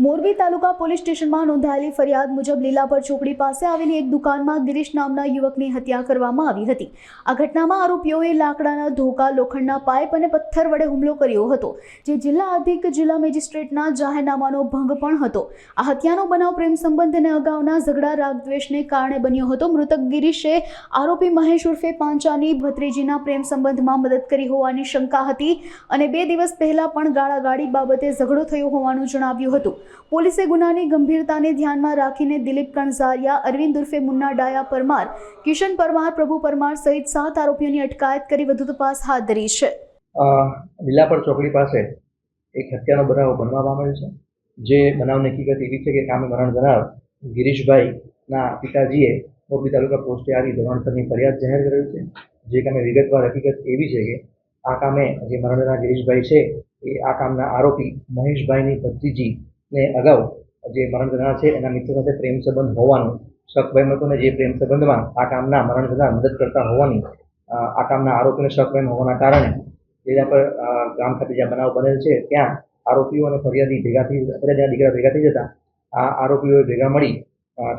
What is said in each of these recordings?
મોરબી તાલુકા police સ્ટેશનમાં નોંધાયેલી ફરિયાદ મુજબ લીલાપર ચોકડી પાસે આવેલી એક દુકાનમાં ગિરીશ નામના યુવકની હત્યા કરવામાં આવી હતી. આ ઘટનામાં આરોપીઓએ લાકડાના ધોકા, લોખંડના પાઇપ અને પથ્થર વડે હુમલો કર્યો હતો, જે જિલ્લા અધિક જિલ્લા મેજિસ્ટ્રેટના જાહેરનામાનો ભંગ પણ હતો. આ હત્યાનો બનાવ પ્રેમ સંબંધ અને અગાઉના ઝઘડા રાગદ્વેષને કારણે બન્યો હતો. મૃતક ગિરીશે આરોપી મહેશ ઉર્ફે પાંચાની ભત્રીજીના પ્રેમ સંબંધમાં મદદ કરી હોવાની શંકા હતી અને બે દિવસ પહેલા પણ ગાળાગાળી બાબતે ઝઘડો થયો હોવાનું જણાવ્યું હતું. પોલીસે ગુનાની ગંભીરતાને ધ્યાનમાં રાખીને દિલીપ કણઝારિયા, અરવિંદ ઉર્ફે મુન્ના ડાયા પરમાર, કિશન પરમાર, પ્રભુ પરમાર સહિત સાત આરોપીઓની અટકાયત કરી વધુ તપાસ હાથ ધરી છે. લીલાપર ચોકડી પાસે એક હત્યાનો બનાવ બનવા પામેલ છે, જે બનાવની હકીકત એવી છે કે કામે મરણ જનાર ગિરીશભાઈના પિતાજીએ મોરબી તાલુકા પોસ્ટે આવી ધોરણસરની ફરિયાદ જાહેર કરેલ છે, જે કામે વિગતવાર હકીકત એવી છે કે આ કામે જે મરણના ગિરીશભાઈ છે, એ આ કામના આરોપી મહેશભાઈની ભત્રીજીને અગાઉ જે મરણ જનાર છે, એના મિત્ર સાથે પ્રેમ સંબંધ હોવાનું હતો ને જે પ્રેમ સંબંધમાં આ કામના મરણ જનાર મદદ કરતા હોવાની આ કામના આરોપીને શકભાઈ હોવાના કારણે જેના પર ગામ ખાતે જ્યાં બનાવ બનેલ છે, ત્યાં આરોપીઓ અને ફરિયાદી ભેગા થઈ ફરિયાદીના દીકરા ભેગા થઈ જતા આ આરોપીઓએ ભેગા મળી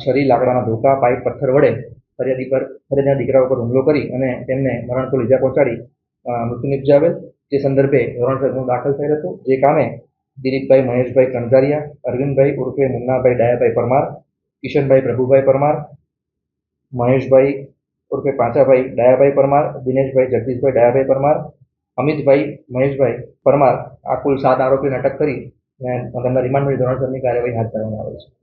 છરી, લાકડાના ધોકા, પાઇપ, પથ્થર વડે ફરિયાદી પર, ફરિયાદીના દીકરા ઉપર હુમલો કરી અને તેમને મરણતોલ ઇજા પહોંચાડી મૃત્યુ નિપજાવેલ. તે સંદર્ભે ધોરણસર ગુનો દાખલ થયેલ હતો. જે કામે દિલીપભાઈ, મહેશભાઈ કણઝારિયા અરવિંદભાઈ ઉર્ફે મુન્નાભાઈ, ડાયાભાઈ પરમાર, કિશનભાઈ પ્રભુભાઈ પરમાર, મહેશભાઈ ઉર્ફે પાંચાભાઈ, ડાયાભાઈ પરમાર, દિનેશભાઈ, જગદીશભાઈ, ડાયાભાઈ પરમાર, અમિતભાઈ, મહેશભાઈ પરમાર આ કુલ સાત આરોપીને અટક કરી અને તેમના રિમાન્ડ ધોરણસરની કાર્યવાહી હાથ ધરવામાં આવે છે.